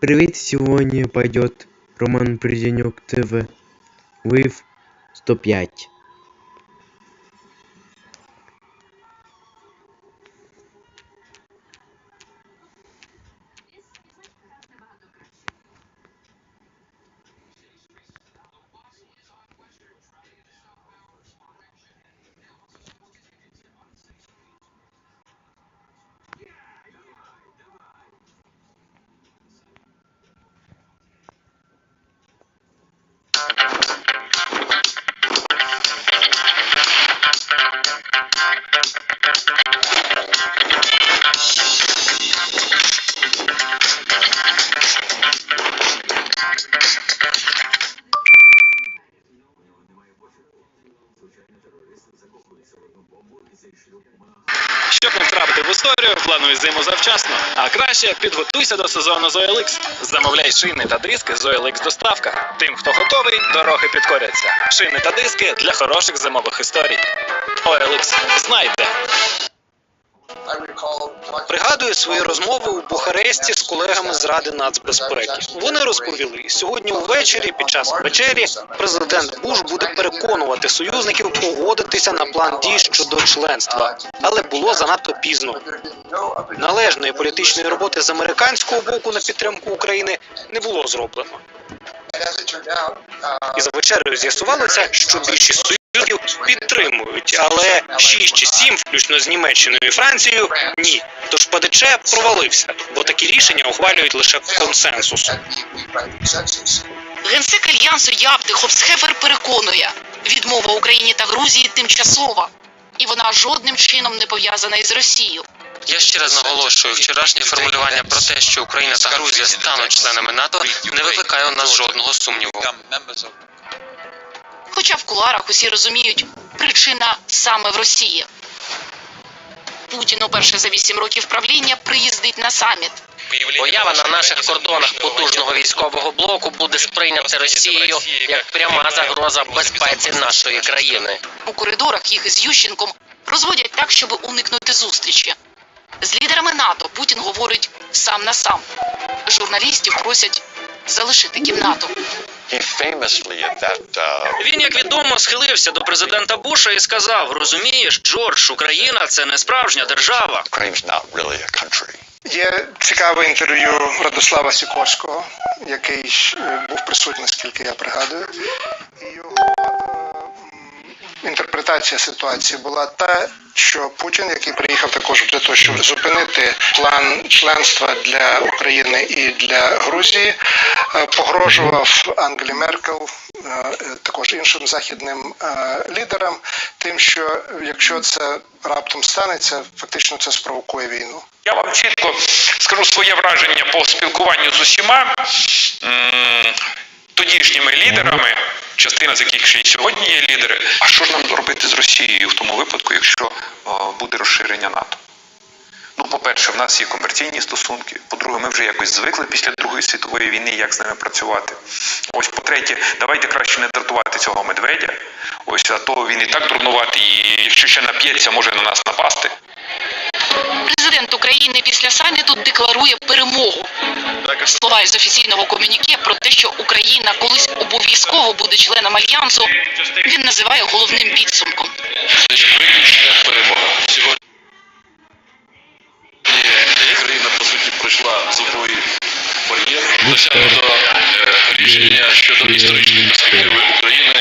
Привет, сегодня пойдет Роман Приденюк ТВ. With 105. Щоб не втрапити в історію, плануй зиму завчасно. А краще підготуйся до сезону Zoelix. Замовляй шини та диски Zoelix доставка. Тим, хто готовий, дороги підкоряться. Шини та диски для хороших зимових історій. OLX знайте. Пригадую свої розмови у Бухаресті з колегами з Ради нацбезпеки. Вони розповіли, сьогодні увечері під час вечері президент Буш буде переконувати союзників погодитися на план дій щодо членства, але було занадто пізно. Належної політичної роботи з американського боку на підтримку України не було зроблено. І за вечерею з'ясувалося, що більшість союзників підтримують, але 6 чи 7, включно з Німеччиною і Францією, ні. Тож ПДЧ провалився, бо такі рішення ухвалюють лише консенсус. Генсек альянсу Явди Хопсхефер переконує, відмова Україні та Грузії тимчасова, і вона жодним чином не пов'язана із Росією. Я ще раз наголошую, вчорашнє формулювання про те, що Україна та Грузія стануть членами НАТО, не викликає у нас жодного сумніву. Хоча в куларах усі розуміють, причина саме в Росії. Путін уперше за вісім років правління приїздить на саміт. Поява на наших кордонах потужного військового блоку буде сприйнята Росією як пряма загроза безпеці нашої країни. У коридорах їх із Ющенком розводять так, щоб уникнути зустрічі. З лідерами НАТО Путін говорить сам на сам. Журналістів просять залишити кімнату. Він, як відомо, схилився до президента Буша і сказав: розумієш, Джордж, Україна це не справжня держава. Є цікаве інтерв'ю Радослава Сікорського, який е, був присутній, наскільки я пригадую. Інтерпретація ситуації була та, що Путін, який приїхав також для того, щоб зупинити план членства для України і для Грузії, е, погрожував Ангелі Меркел, е, також іншим західним е, лідерам, тим, що якщо це раптом станеться, фактично це спровокує війну. Я вам чітко скажу своє враження по спілкуванню з усіма тодішніми лідерами, частина з яких ще й сьогодні є лідери. А що ж нам робити з Росією в тому випадку, якщо буде розширення НАТО? Ну, по-перше, в нас є комерційні стосунки. По-друге, ми вже якось звикли після Другої світової війни, як з ними працювати. Ось, по-третє, давайте краще не дратувати цього медведя. Ось, а то він і так дурнуватий, і якщо ще нап'ється, може на нас напасти. Президент України після саміту декларує перемогу слова із офіційного комюніке про те, що Україна колись обов'язково буде членом альянсу, він називає головним підсумком. Виключна перемога сьогодні. Україна по суті пройшла зубовий бар'єр. Досягнуто е, рішення щодо історичної перспективи України.